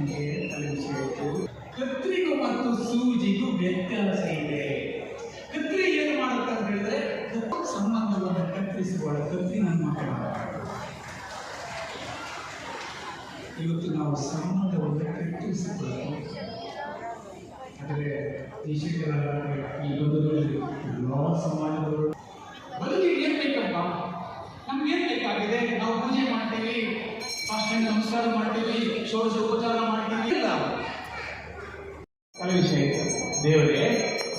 ರಾಜನಿಗೆ ತಲುಪಿಸಿತು ಕತ್ರಿಗೂ ಮತ್ತು ಸೂಜಿಗೂ ವ್ಯತ್ಯಾಸ ಇದೆ. ಕತ್ರಿ ಏನು ಮಾಡುತ್ತೆ ಅಂತ ಹೇಳಿದ್ರೆ ಸಂಬಂಧವನ್ನು ಕತ್ತರಿಸುವ ಕತ್ರಿ ನಮ್ಮ ಮಕ್ಕಳ ಇವತ್ತು ನಾವು ಸಂಬಂಧವನ್ನು ಕತ್ತರಿಸಿಕೊಳ್ಳಬೇಕು ಆದರೆ ದೇಶಗಳ ಈ ಬಂಧುಗಳಲ್ಲಿ ಬೇಕಪ್ಪ? ನಮ್ಗೆ ಏನ್ ಬೇಕಾಗಿದೆ? ನಾವು ಪೂಜೆ ಮಾಡ್ತೀವಿ, ಅಷ್ಟೇ ನಮಸ್ಕಾರ ಮಾಡ್ತೀವಿ, ಷೋಡಶ ಉಪಚಾರ ದೇವರೇ,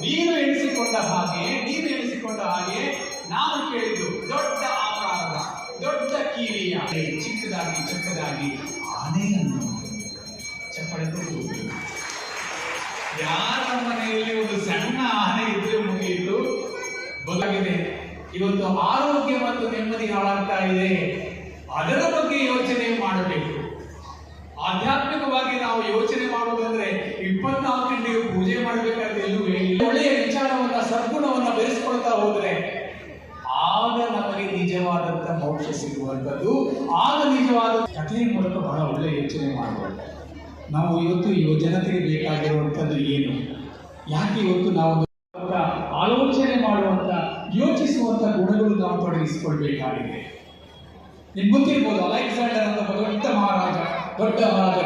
ನೀನು ಎಣಿಸಿಕೊಂಡ ಹಾಗೆ, ನೀನು ಎಣಿಸಿಕೊಂಡ ಹಾಗೆ ನಾನು ಕೇಳಿದ್ದು ದೊಡ್ಡ ಆಕಾರದ, ದೊಡ್ಡ ಕೀರಿಯ ಚಿಕ್ಕದಾಗಿ ಚಿಕ್ಕದಾಗಿ ಆನೆಯನ್ನು ಚಪ್ಪಳೆ. ಯಾರ ಮನೆಯಲ್ಲಿ ಒಂದು ಸಣ್ಣ ಆನೆ ಇದ್ರೆ ಮುಗಿಯಿತು? ಬದಲಾಗಿದೆ. ಇವತ್ತು ಆರೋಗ್ಯ ಮತ್ತು ನೆಮ್ಮದಿ ಹಾಳಾಗ್ತಾ ಇದೆ. ಅದರ ಬಗ್ಗೆ ಯೋಚನೆ ಮಾಡಬೇಕು. ಆಧ್ಯಾತ್ಮಿಕವಾಗಿ ನಾವು ಮೋಕ್ಷ ಸಿಗುವಂಥದ್ದು. ಆಗ ನಿಜವಾದ ಕಥೆಯ ಮೂಲಕ ಬಹಳ ಒಳ್ಳೆಯ ಯೋಚನೆ ಮಾಡಬಹುದು ನಾವು ಇವತ್ತು ಯುವ ಜನತೆಗೆ ಬೇಕಾಗಿರುವಂಥದ್ದು ಏನು? ಯಾಕೆ ಇವತ್ತು ನಾವು ಆಲೋಚನೆ ಮಾಡುವಂತ ಯೋಚಿಸುವಂತ ಗುಣಗಳು ನಾವು ತೊಡಗಿಸಿಕೊಳ್ಬೇಕಾಗಿದೆ. ನಿಮ್ಗೆ ಗೊತ್ತಿರ್ಬೋದು, ಅಲೆಕ್ಸಾಂಡರ್ ಅಂತ ದೊಡ್ಡ ಮಹಾರಾಜ ದೊಡ್ಡ ಮಹಾರಾಜ